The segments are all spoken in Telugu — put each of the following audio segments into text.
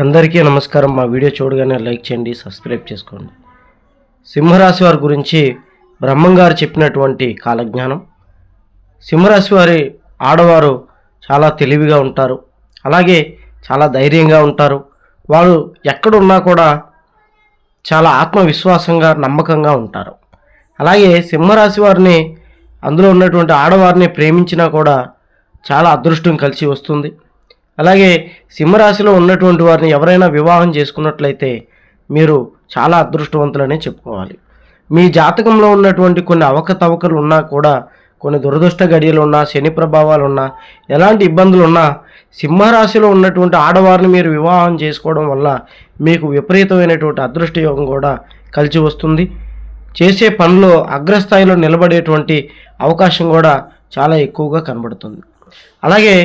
అందరికీ నమస్కారం. మా వీడియో చూడగానే లైక్ చేయండి సబ్స్క్రైబ్ చేసుకోండి. సింహరాశి వారి గురించి బ్రహ్మంగారు చెప్పినటువంటి కాలజ్ఞానం. సింహరాశి వారి ఆడవారు చాలా తెలివిగా ఉంటారు. అలాగే చాలా ధైర్యంగా ఉంటారు. వారు ఎక్కడున్నా కూడా చాలా ఆత్మవిశ్వాసంగా నమ్మకంగా ఉంటారు. అలాగే సింహరాశి వారిని అందులో ఉన్నటువంటి ఆడవారిని ప్రేమించినా కూడా చాలా అదృష్టం కలిసి వస్తుంది. అలాగే సింహరాశిలో ఉన్నటువంటి వారిని ఎవరైనా వివాహం చేసుకున్నట్లయితే మీరు చాలా అదృష్టవంతులనే చెప్పుకోవాలి. మీ జాతకంలో ఉన్నటువంటి కొన్ని అవకతవకలు ఉన్నా కూడా కొన్ని దురదృష్ట గడియలు ఉన్నా శని ప్రభావాలు ఉన్నా ఎలాంటి ఇబ్బందులు ఉన్నా సింహరాశిలో ఉన్నటువంటి ఆడవారిని మీరు వివాహం చేసుకోవడం వల్ల మీకు విపరీతమైనటువంటి అదృష్ట యోగం కూడా కలిసి వస్తుంది. చేసే పనిలో అగ్రస్థాయిలో నిలబడేటువంటి అవకాశం కూడా చాలా ఎక్కువగా కనబడుతుంది. అలాగే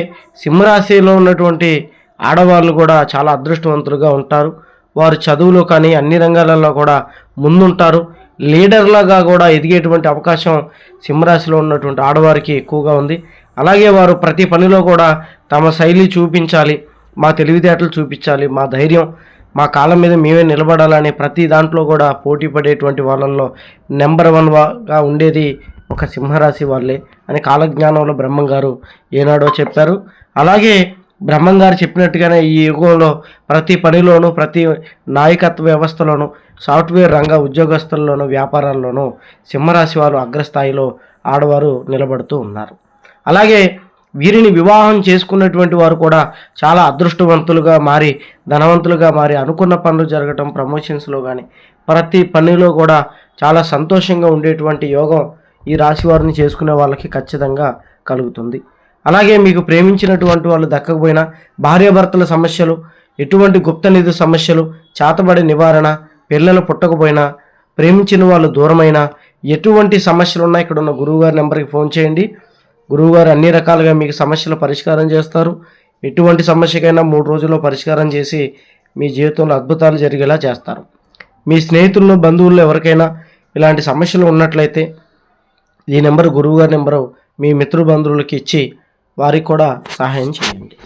సింహరాశిలో ఉన్నటువంటి ఆడవాళ్ళు కూడా చాలా అదృష్టవంతులుగా ఉంటారు. వారు చదువులో కానీ అన్ని రంగాలలో కూడా ముందుంటారు. లీడర్లాగా కూడా ఎదిగేటువంటి అవకాశం సింహరాశిలో ఉన్నటువంటి ఆడవారికి ఎక్కువగా ఉంది. అలాగే వారు ప్రతి పనిలో కూడా తమ శైలి చూపించాలి మా తెలివితేటలు చూపించాలి మా ధైర్యం మా కాలం మీద మేమే నిలబడాలని ప్రతి దాంట్లో కూడా పోటీ పడేటువంటి వాళ్ళల్లో నెంబర్ వన్గా ఉండేది ఒక సింహరాశి వాళ్ళే అని కాలజ్ఞానంలో బ్రహ్మం గారు ఏనాడో చెప్పారు. అలాగే బ్రహ్మం గారు చెప్పినట్టుగానే ఈ యుగంలో ప్రతి పనిలోనూ ప్రతి నాయకత్వ వ్యవస్థలోనూ సాఫ్ట్వేర్ రంగ ఉద్యోగస్తుల్లోనూ వ్యాపారాల్లోనూ సింహరాశి వారు అగ్రస్థాయిలో ఆడవారు నిలబడుతూ ఉన్నారు. అలాగే వీరిని వివాహం చేసుకున్నటువంటి వారు కూడా చాలా అదృష్టవంతులుగా మారి ధనవంతులుగా మారి అనుకున్న పనులు జరగటం ప్రమోషన్స్లో కానీ ప్రతి పనిలో కూడా చాలా సంతోషంగా ఉండేటువంటి యోగం ఈ రాశి వారిని చేసుకునే వాళ్ళకి ఖచ్చితంగా కలుగుతుంది. అలాగే మీకు ప్రేమించినటువంటి వాళ్ళు దక్కకపోయినా భార్యాభర్తల సమస్యలు ఎటువంటి గుప్త నిధి సమస్యలు చేతబడి నివారణ పిల్లలు పుట్టకపోయినా ప్రేమించిన వాళ్ళు దూరమైనా ఎటువంటి సమస్యలు ఉన్నా ఇక్కడ ఉన్న గురువుగారి నెంబర్కి ఫోన్ చేయండి. గురువుగారు అన్ని రకాలుగా మీకు సమస్యలు పరిష్కారం చేస్తారు. ఎటువంటి సమస్యకైనా మూడు రోజుల్లో పరిష్కారం చేసి మీ జీవితంలో అద్భుతాలు జరిగేలా చేస్తారు. మీ స్నేహితులను బంధువుల్లో ఎవరికైనా ఇలాంటి సమస్యలు ఉన్నట్లయితే ఈ నెంబర్ గురువుగారి నెంబరు మీ మిత్రు బంధువులకి ఇచ్చి వారికి కూడా సహాయం చేయండి.